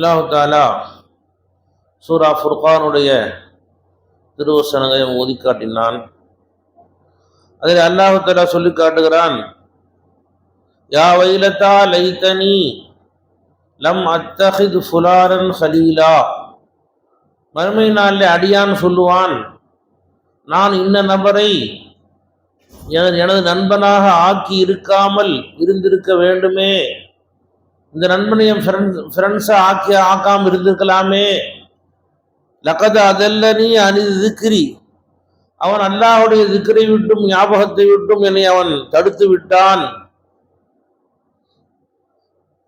அல்லாஹு தாலா சூரா ஃபுர்கானுடைய திருவசனங்களை ஓதி காட்டினான். அதில் அல்லாஹு தாலா சொல்லி காட்டுகிறான் யா வைலத்தா லைத்தனி லம் அத்தஹித் ஃபுலாரன் ஹலீலா. மறுமை நாளில் அடியான் சொல்லுவான் நான் இந்த நபரை எனது எனது நண்பனாக ஆக்கி இருக்காமல் இருந்திருக்க வேண்டுமே. இந்த நண்பனை என் ஃப்ரெண்ட்ஸை ஆக்கி ஆக்காமல் இருந்திருக்கலாமே. லக்கத நீ அனி திக்ரி. அவன் அல்லாஹுடைய திக்கரை விட்டும் ஞாபகத்தை விட்டும் என்னை அவன் தடுத்து விட்டான்.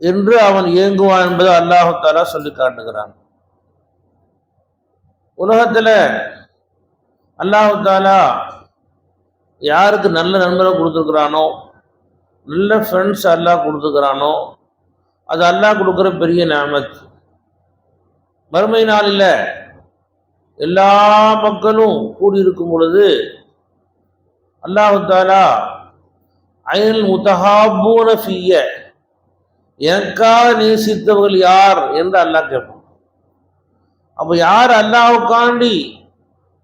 என்று அவன் இயங்குவான் என்பதை அல்லாஹாலா சொல்லி காட்டுகிறான். உலகத்தில் அல்லாஹு தாலா யாருக்கு நல்ல நண்பரை கொடுத்துருக்குறானோ நல்ல ஃப்ரெண்ட்ஸ் அல்லாஹ் கொடுத்துருக்குறானோ அது அல்லாஹ் கொடுக்குற பெரிய நாமத் மறுமை நாளில் எல்லா மக்களும் கூடியிருக்கும் பொழுது அல்லாஹு தாலா அயல் முத்தஹாபூன ஃபிய எனக்காக நேசித்தவர்கள் யார் என்று அல்லாஹ் கேட்பான். அப்போ யார் அல்லாவுக்காண்டி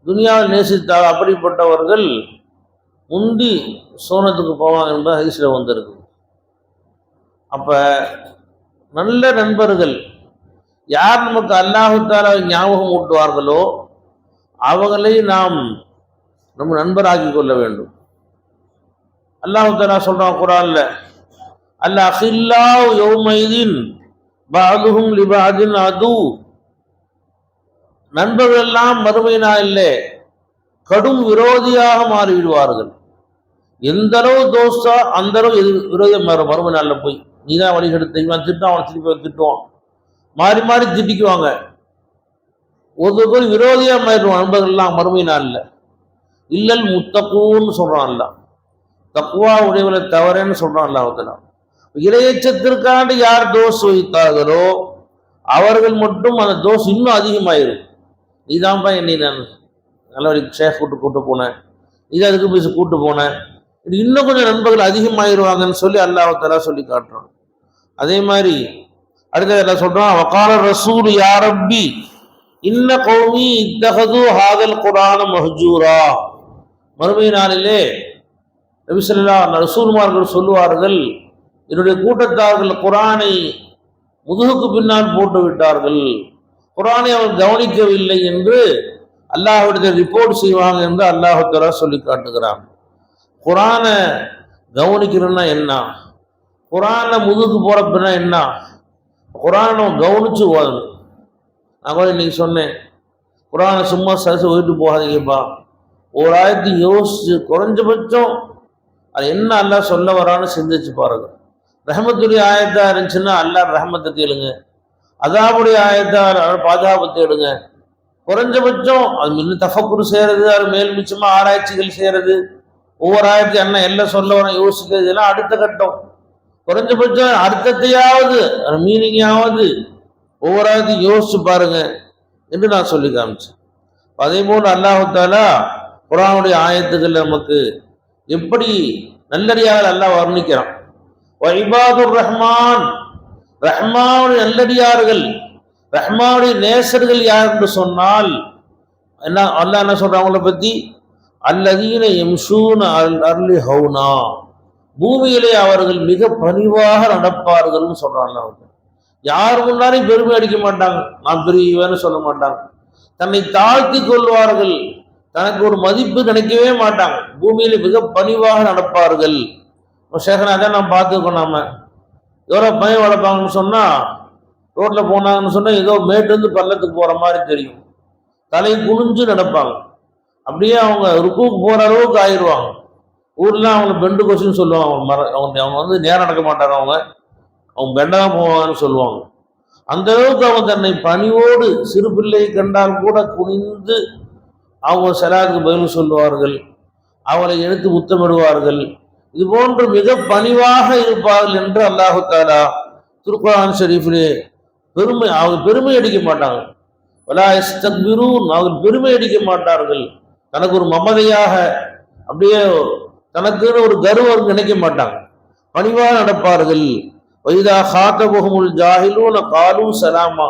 துனியாவில் நேசித்தால் அப்படிப்பட்டவர்கள் முந்தி சோனத்துக்கு போவாங்க என்பது ஹரிசில் வந்திருக்கு அப்போ நல்ல நண்பர்கள். யார் நமக்கு அல்லாஹுத்தால ஞாபகம் ஊட்டுவார்களோ அவர்களை நாம் நம்ம நண்பராக்கி கொள்ள வேண்டும். அல்லாஹுத்தாலா சொல்றான் குரான்ல அல்ல அஹில்லா யோமைதீன் பாதுகும் லிபாதின் அது. நண்பர்கள் எல்லாம் மறுமை இல்லை கடும் விரோதியாக மாறிவிடுவார்கள். எந்த அளவு தோஸ்தா அந்த அளவு எதிர் விரோதம் மாறும். மறுமை நாளில் போய் நீ தான் வழிகெடுத்த இவன் திட்டம் அவன் திருப்பி திட்டுவான். மாறி மாறி திட்டிக்குவாங்க. ஒருத்தருக்கு விரோதியாக மாறிடுவான். நண்பர்கள்லாம் மறுமை நாளில். இல்லல் முத்தக்கூன்னு சொல்கிறான்ல தக்குவா உடையவளை தவறேன்னு சொல்கிறான்ல அவத்தலாம் இளையச்சத்திற்காண்டு யார் தோஸ் வைத்தார்களோ அவர்கள் மட்டும் அந்த தோஸ் இன்னும் அதிகமாயிரும். நீதான்ப்பா என்னை நான் நல்லபடி ஷேஃப் கூட்டு கூட்டு போனேன். இது அதுக்கு போய் கூட்டு போனேன். இன்னும் கொஞ்சம் நண்பர்கள் அதிகமாயிருவாங்கன்னு சொல்லி அல்லாஹாலா சொல்லி காட்டுறோம் அதே மாதிரி அடுத்த என்ன சொல்றான்? வக்கால ரசூல் யாரப்பி இன்ன கௌமி இத்தகது ஹாதல் குரான மஹஜூரா. மறுமை நாளிலே நபிசல்லா ரசூல்மார்கள் சொல்லுவார்கள் என்னுடைய கூட்டத்தார்கள் குரானை முதுகுக்கு பின்னால் போட்டு விட்டார்கள். குரானை அவர் கவனிக்கவில்லை என்று அல்லாஹ்விடத்தில் ரிப்போர்ட் செய்வாங்க என்று அல்லாஹுத்தலா சொல்லி காட்டுகிறான். குரானை கவனிக்கிறோன்னா என்ன? குரானை முதுகு போகிறப்பனா என்ன? குரானை கவனித்து ஓதணும். நான் கூட இன்றைக்கி சொன்னேன் குரானை சும்மா சரசு ஓயிட்டு போகாதீங்கப்பா. ஒரு ஆயிரத்தி யோசிச்சு குறைஞ்சபட்சம் அது என்ன அல்லா சொல்ல வரான்னு சிந்திச்சு பாருங்க. ரஹமத்துடைய ஆயத்தா இருந்துச்சுன்னா அல்லா ரஹமத்தை கேளுங்க. அதாவுடைய ஆயத்தா பாதுகாப்பு தேடுங்க குறைஞ்சபட்சம் அது இன்னும் தஃபக்குரு செய்கிறது அது மேல் மிச்சமாக ஆராய்ச்சிகள் செய்கிறது ஒவ்வொரு ஆயிரத்தி அண்ணன் எல்லாம் சொல்ல வர யோசிக்கிறது. இதெல்லாம் அடுத்த கட்டம். குறைஞ்சபட்சம் அர்த்தத்தையாவது மீனிங்காவது ஒவ்வொரு யோசிச்சு பாருங்க என்று நான் சொல்லி காமிச்சேன். அதே போல் அல்லாஹாலா குரானுடைய ஆயத்துக்கள் நமக்கு எப்படி நல்லடியாக அல்லாஹ் வர்ணிக்கிறான். வைபாதுர் ரஹ்மான் ரஹ்மானுடைய நல்லடியார்கள் ரஹ்மானுடைய நேசர்கள் யார் என்று சொன்னால் என்ன அல்லாஹ் என்ன சொல்றான் அவங்கள பத்தி? அல்லதீன எம்சூன் அல் அர்லி ஹவுனா பூமியிலே அவர்கள் மிக பணிவாக நடப்பார்கள்னு சொல்றாங்க அவங்க. யார் முன்னாரையும் பெருமை அடிக்க மாட்டாங்க. நான் பெரியவன்னு சொல்ல மாட்டாங்க. தன்னை தாழ்த்தி கொள்வார்கள். தனக்கு ஒரு மதிப்பு நினைக்கவே மாட்டாங்க. பூமியில மிக பணிவாக நடப்பார்கள். சேகனாக நாம் பார்த்துக்கோ நாம. எவ்வளோ பயம் வளர்ப்பாங்கன்னு சொன்னா ரோட்ல போனாங்கன்னு சொன்னா ஏதோ மேட்டு பள்ளத்துக்கு போற மாதிரி தெரியும். தலை குனிஞ்சு நடப்பாங்க. அப்படியே அவங்க ருக்குக்கு போற அளவுக்கு ஆயிடுவாங்க. ஊர்ல அவங்க பெண்டு கொஸ்டின் சொல்லுவாங்க. அவங்க மர அவங்க அவங்க வந்து நேரம் நடக்க மாட்டாங்க அவங்க. அவங்க பெண்டாக போவாங்கன்னு சொல்லுவாங்க. அந்த அளவுக்கு அவன் தன்னை பணிவோடு சிறு பிள்ளையை கண்டால் கூட குனிந்து அவங்க செலாவுக்கு பதில் சொல்லுவார்கள். அவளை எடுத்து முத்தமிடுவார்கள். இது போன்று மிக பணிவாக இருப்பார்கள் என்று அல்லாஹு தாலா திருக்குரான் ஷெரீஃபிலே பெருமை அவங்க பெருமை அடிக்க மாட்டாங்க. வலா இஸ்தக்பிரூன் அவர்கள் பெருமை அடிக்க மாட்டார்கள். தனக்கு ஒரு மமதையாக அப்படியே தனக்குன்னு ஒரு கர்வம் நினைக்க மாட்டாங்க. பணிவாக நடப்பார்கள். வைதா ஹாத்தபுகமுல் ஜாஹிலூன காலு சலாமா.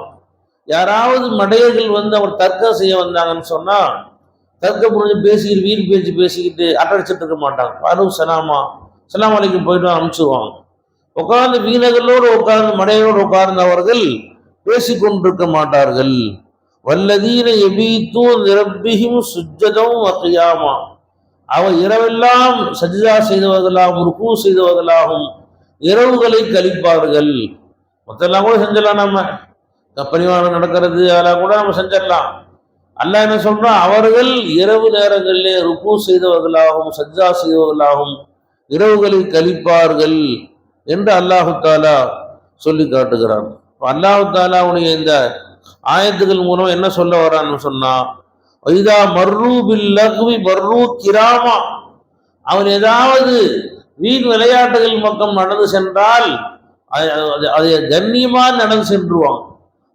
யாராவது மடையர்கள் வந்து அவர் தர்க்கம் செய்ய வந்தாங்கன்னு சொன்னா தர்க்கம் புரிஞ்சு பேசிக்கிட்டு வீடு பேச்சு பேசிக்கிட்டு அட்டடிச்சிட்டு இருக்க மாட்டாங்க. காலு சலாமா. சலாம் அலைக்கும் போயிட்டு அனுப்பிச்சுடுவாங்க உட்கார்ந்து வீணர்களோடு உட்கார்ந்து மடையரோடு உட்கார்ந்தவர்கள் பேசிக்கொண்டிருக்க மாட்டார்கள். வல்லதீன எபீத்தும் நிரப்பியும் சுஜதம் வகையாமா அவ இரவெல்லாம் சஜிதா செய்துவதெல்லாம் ருக்கு செய்துவதெல்லாகும் இரவுகளை கழிப்பார்கள். மொத்தெல்லாம் கூட செஞ்சிடலாம் நம்ம. கப்பரிவாணம் நடக்கிறது அதெல்லாம் கூட நம்ம செஞ்சிடலாம். அல்லாஹ் என்ன சொல்றான் அவர்கள் இரவு நேரங்களிலே ருக்கு செய்தவர்களாகவும் சஜ்ஜா செய்தவர்களாகவும் இரவுகளில் கழிப்பார்கள் என்று அல்லாஹு தாலா சொல்லி காட்டுகிறான். அல்லாஹு தாலாவுடைய இந்த ஆயத்துகள் மூலம் என்ன சொல்ல வரான்னு சொன்னா வைதா மர்ரூ பில் லக்வி மர்ரூ கிராமா. அவன் ஏதாவது வீண் விளையாட்டுகள் பக்கம் நடந்து சென்றால் அது- அது- நடந்து சென்றுவாங்க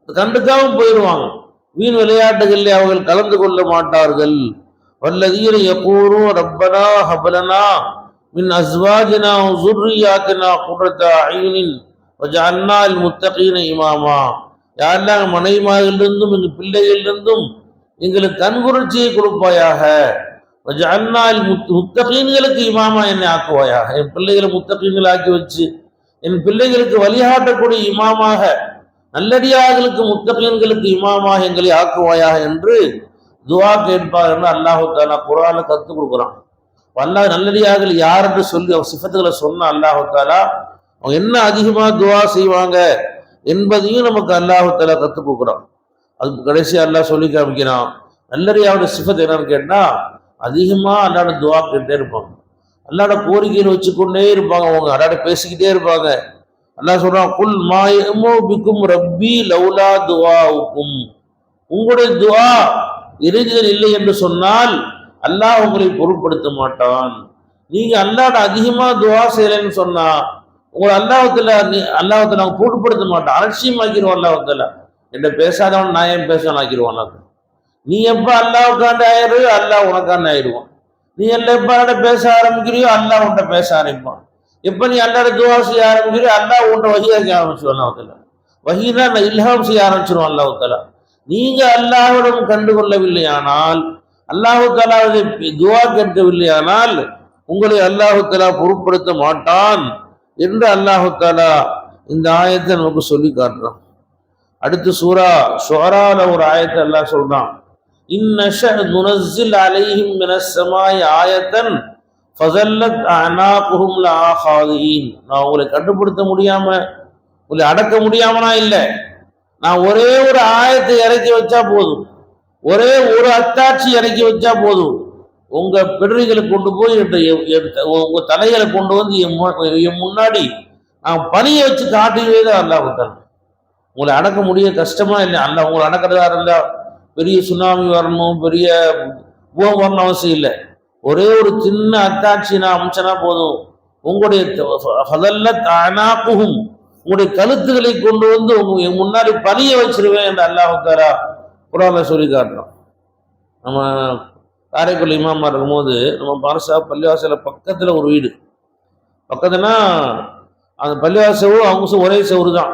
கண்டுக்காம போயிடுவாங்க. வீண் விளையாட்டுகளில் அவர்கள் கலந்து கொள்ள மாட்டார்கள். வல்லதீர யகூரும் ரப்பனா ஹபலனா மின் அஸ்வாஜினா சுர்ரியாத்தினா குர்ரத்த ஐயனின் வஜஅல்னா அல் முத்தகீன இமாமா. யாரெல்லாம் மனைவிமாரிலிருந்தும் இந்த பிள்ளைகளிலிருந்தும் எங்களுக்கு கண்குறிச்சியை கொடுப்பாயாக. அண்ணால் முத்தகீன்களுக்கு இமாமா என்னை ஆக்குவாயாக. என் பிள்ளைகளை முத்தகீன்கள் ஆக்கி வச்சு என் பிள்ளைகளுக்கு வழிகாட்டக்கூடிய இமாமாக நல்லடியார்களுக்கு முத்தகீன்களுக்கு இமாமாக எங்களை ஆக்குவாயாக என்று துவா கேட்பார் என்று அல்லாஹு தாலா குரான கற்றுக் கொடுக்குறான். அல்லாஹ் நல்லடியார்கள் யார் என்று சொல்லி அவர் சிஃபத்துகளை சொன்ன அல்லாஹு தாலா அவங்க என்ன அதிகமாக துவா செய்வாங்க என்பதையும் நமக்கு அல்லாஹு தாலா கற்றுக் கொடுக்குறான். அது கடைசியாக எல்லாம் சொல்லி காமிக்கிறான். நல்லறியாவோட சிஃபத் என்னன்னு கேட்டால் அதிகமாக அல்லாட துவா கேட்டே இருப்பாங்க. அல்லாட கோரிக்கையை வச்சுக்கொண்டே இருப்பாங்க அவங்க. அல்லாட பேசிக்கிட்டே இருப்பாங்க. அல்லா சொல்கிறான் குல் மாயமோ பிக்கும் ரப்பி லவ்லா துவா உக்கும் உங்களுடைய துவா இறைஞ்சல் இல்லை என்று சொன்னால் அல்லாஹ் உங்களை பொருட்படுத்த மாட்டான். நீங்கள் அல்லாட அதிகமாக துவா செய்யலைன்னு சொன்னால் உங்களை அல்லாஹத்துல அல்லாஹத்தை நாங்கள் பொருட்படுத்த மாட்டோம். அலட்சியமாக்கிறோம் அல்லாஹத்துல என்ன பேசாதவன் நான் ஏன் பேசணும் ஆக்கிடுவான் நீ எப்ப அல்லாவுக்காண்டு ஆயிரு அல்லாஹ் உனக்காண்டு ஆயிடுவான். நீ எல்லாம் எப்போ அட பேச ஆரம்பிக்கிறியோ அல்லாஹ் உன்ட்ட பேச ஆரம்பிப்பான். எப்போ நீ அல்லாட துவா செய்ய ஆரம்பிக்கிறியோ அல்லாஹ் உன்ட்ட வகியாக்க ஆரம்பிச்சிருவான் அல்லாஹத்துல வகினா நான் இல்ஹாம் செய்ய ஆரம்பிச்சிருவான் அல்லாஹத்துல நீங்க கண்டு கொள்ளவில்லையானால் அல்லாஹு தலாவை துவா கேட்கவில்லையானால் உங்களை அல்லாஹு தலா பொருட்படுத்த மாட்டான் என்று அல்லாஹு தலா இந்த ஆயத்தை நமக்கு சொல்லி காட்டுறான். அடுத்து சூரா ஷோரால ஒரு ஆயத்தை அல்லாஹ் சொல்றான். இன்னஷ நுனஸ்ஸில் அலைஹிம் மினசமாய் ஆயத்தன் ஃபசல்லத் அனா அனாகுஹும் லஆஹாதீன் நான் உங்களை கட்டுப்படுத்த முடியாம உங்களை அடக்க முடியாமனா இல்லை. நான் ஒரே ஒரு ஆயத்தை இறக்கி வச்சா போதும். ஒரே ஒரு அத்தாட்சி இறக்கி வச்சா போதும். உங்க பிடரிகளை கொண்டு போய் உங்க தலைகளை கொண்டு வந்து என் முன்னாடி நான் பணியை வச்சு காட்டுவே தான் அல்லாஹ் தரேன் உங்களை அடக்க முடிய கஷ்டமா இல்லை. அல்ல உங்களை அடக்கிறதா இருந்தா பெரிய சுனாமி வரணும் பெரிய பூகம் வரணும் அவசியம் இல்லை. ஒரே ஒரு சின்ன அத்தாட்சினா நான் போதும். உங்களுடைய அனாப்புகும் உங்களுடைய கழுத்துக்களை கொண்டு வந்து உங்க என் முன்னாடி பணிய வச்சிருவேன் என்று அல்லாஹு தாரா சொல்லி காட்டுறோம் நம்ம காரைக்குடி இமாமா இருக்கும்போது நம்ம பாரசா பள்ளிவாசல பக்கத்துல ஒரு வீடு. பக்கத்துனா அந்த பள்ளிவாசவும் அவங்க ஒரே செவரு தான்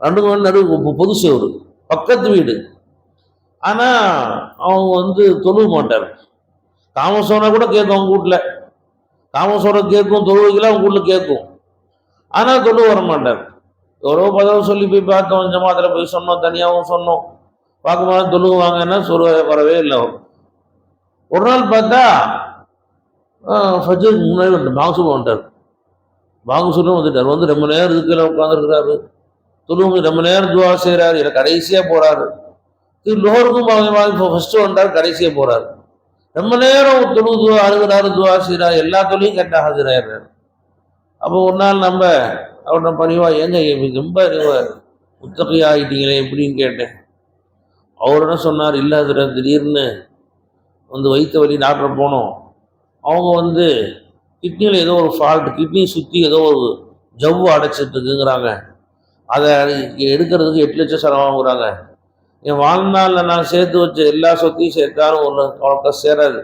ரெண்டு மணி நடு பொது செவரு பக்கத்து வீடு. ஆனால் அவங்க வந்து தொழுவ மாட்டார். தாமசோனா கூட கேட்கும் அவங்க வீட்டில். தாமசோட கேட்கும் தொழுவைக்கெல்லாம் அவங்க வீட்டில் கேட்கும். ஆனால் தொழுவ வர மாட்டார். எவ்வளோ பதவி சொல்லி போய் பார்த்தோம் ஜமாத்தில் போய் சொன்னோம் தனியாகவும் சொன்னோம். பார்க்கும்போது தொழுவாங்கன்னா சொல்ல வரவே இல்லை அவர். ஒரு நாள் பார்த்தா ஃபஜருக்கு முன்னாடி வந்து மாசூம் வந்துட்டார் மாசூலும் வந்துட்டார். வந்து ரொம்ப நேரம் இதுக்குள்ள உட்காந்துருக்கிறாரு தொழுவு ரொம்ப நேரம் துவா செய்கிறாரு இல்லை கடைசியாக போகிறாரு இது லோருக்கும் ஃபஸ்ட்டு வந்தார் கடைசியாக போகிறாரு ரொம்ப நேரம் தொழு துவா அழுகிறாரு துவா செய்கிறார் எல்லா தொழிலும் கரெக்டாக ஆகுறாரு அப்போ ஒரு நாள் நம்ம அவர்கிட்ட பணிவா ஏங்க ரொம்ப இவ முத்தகை ஆகிட்டீங்களே எப்படின்னு கேட்டேன். அவர் என்ன சொன்னார் இல்லை அதில் திடீர்னு வந்து வைத்த வழி டாக்டர் போனோம். அவங்க வந்து கிட்னியில் ஏதோ ஒரு ஃபால்ட் கிட்னி சுற்றி ஏதோ ஒரு ஜவ்வு அடைச்சிட்டுருக்குங்கிறாங்க அதை எடுக்கிறதுக்கு எட்டு லட்சம் செலவாகுறாங்க என் வாழ்நாளில் நான் சேர்த்து வச்ச எல்லா சொத்தையும் சேர்த்தாலும் ஒன்று அவ்வளோக்கா சேராது.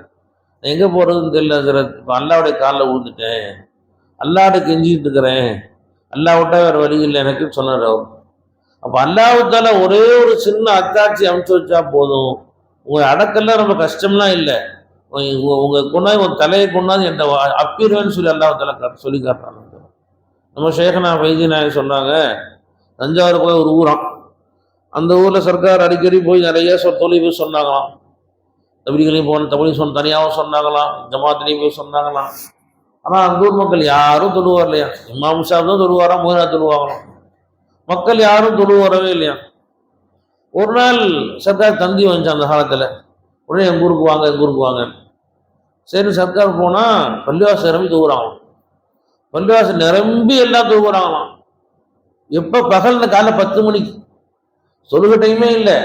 எங்கே போகிறதுன்னு தெரியல சார் இப்போ அல்லாவுடைய காலில் விழுந்துட்டேன். அல்லாட்ட கெஞ்சிக்கிட்டு இருக்கிறேன். அல்லா விட்டா வேறு வழி இல்லை எனக்கு சொன்னார் அவர். அப்போ அல்லாவுத்தால ஒரே ஒரு சின்ன அத்தாட்சி அமைச்சு வச்சா போதும். உங்கள் அடக்கெல்லாம் ரொம்ப கஷ்டம்லாம் இல்லை. உங்கள் கொண்டா உங்கள் தலையை கொண்டாந்து என்கிட்ட அப்பிடுவேன்னு சொல்லி அல்லாஹால சொல்லி காட்டுறாங்க. நம்ம ஷேகனா வைத்தியநாயகன் சொன்னாங்க தஞ்சாவூர் போய் ஒரு ஊராம் அந்த ஊரில் சர்க்கார் அடிக்கடி போய் நிறைய சொ தொழில் போய் சொன்னாங்களாம். தபிலிகளையும் போன தமிழ் சொன்ன தனியாகவும் சொன்னாங்களாம். ஜமாத்திலையும் போய் சொன்னாங்களாம். ஆனால் அந்த ஊர் மக்கள் யாரும் தொழுவார் இல்லையா? இமாம் சாப் தான் தொழுவாரா மூணா தொழுவாங்களாம் மக்கள் யாரும் தொழு வரவே இல்லையா? ஒரு நாள் சர்க்கார் தந்தி வந்துச்சு அந்த காலத்தில். உடனே எங்கள் ஊருக்கு வாங்க எங்கள் ஊருக்கு வாங்க. சரி சர்க்கார் போனால் பள்ளிவாசல் நிரம்பி தூக்குறாங்களாம் பள்ளிவாசல் நிரம்பி எல்லாம் தூக்குறாங்களாம் எப்போ பகல் காலைல பத்து மணிக்கு? சொல்லுகிற டைமே இல்லை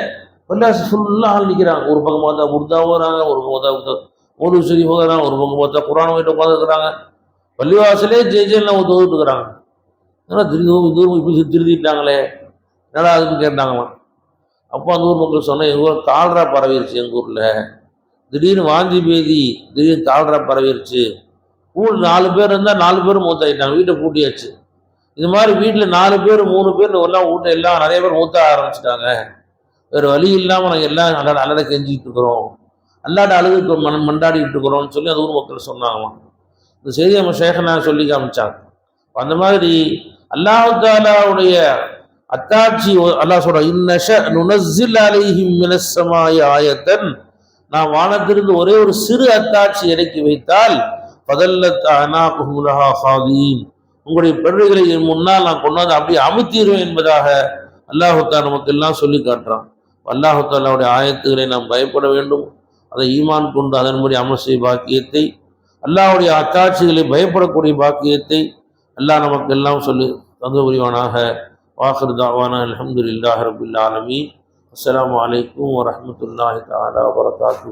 பல்லாசு ஃபுல்லாக ஆள் நிற்கிறாங்க ஒரு பக்கம் பார்த்தா உருதா போகிறாங்க ஒரு பக்கம் பார்த்தா ஒரு சரி போகிறாங்க ஒரு பக்கம் பார்த்தா குரான் வீட்டை உட்காந்துருக்குறாங்க பள்ளிவாசலே ஜெய ஜெயலாம் தோதுட்டு ஏன்னா ஆனால் திரும்பி தூரம் இப்படி திருதிட்டாங்களே என்னடா அதுன்னு கேட்டாங்களாம். அப்போ அந்த ஊர் மக்கள் சொன்னேன் எங்கள் ஊர் தாழ்ரா பரவிடுச்சு எங்கள் ஊரில். திடீர்னு வாந்தி பேதி திடீர்னு தாழ்ரா பரவிடுச்சு ஊர் நாலு பேர் இருந்தால் நாலு பேரும் மூத்தாயிட்டாங்க வீட்டை பூட்டியாச்சு. இது மாதிரி வீட்டில் நாலு பேர் மூணு பேர் எல்லாம் ஊட்ட எல்லாம் நிறைய பேர் ஊத்த ஆரம்பிச்சிட்டாங்க. வேறு வழி இல்லாமல் நாங்கள் எல்லாம் அல்லாட அல்லாட கெஞ்சிக்கிட்டு இருக்கிறோம். அல்லாட அழுது மனம் மண்டாடிக்கிட்டு இருக்கிறோம்னு சொல்லி அந்த ஊர் மக்கள் சொன்னாங்களாம். இந்த செய்தி நம்ம சேகனா சொல்லி காமிச்சாங்க. அந்த மாதிரி அல்லாஹாலாவுடைய அத்தாட்சி அல்லாஹ் சொல்ற இன்னஷ நுனஸில் அலைஹிம் மினஸ்ஸமாய ஆயத்தன். நான் வானத்திலிருந்து ஒரே ஒரு சிறு அத்தாட்சி இறக்கி வைத்தால் பதல்லத் அனாகுலஹா ஹாதீன். உங்களுடைய பெருமைகளை முன்னால் நான் கொண்டாந்து அப்படியே அமுத்திடுவேன் என்பதாக அல்லாஹுத்தா நமக்கு எல்லாம் சொல்லி காட்டுறான். அல்லாஹுத்தாலாவுடைய ஆயத்துக்களை நாம் பயப்பட வேண்டும். அதை ஈமான் கொண்டு அதன்படி அமல் செய்ய பாக்கியத்தை அல்லாஹுடைய அத்தாட்சிகளை பயப்படக்கூடிய பாக்கியத்தை அல்லாஹ் நமக்கு எல்லாம் சொல்லி தந்து புரிவானாக வாஹர் தாவானா அலமதுல்லாஹ் ரபுல்லா ஆலமி அஸ்லாம் வலைக்கம் வரமத்துல்லாஹி தாலா வரகாத்து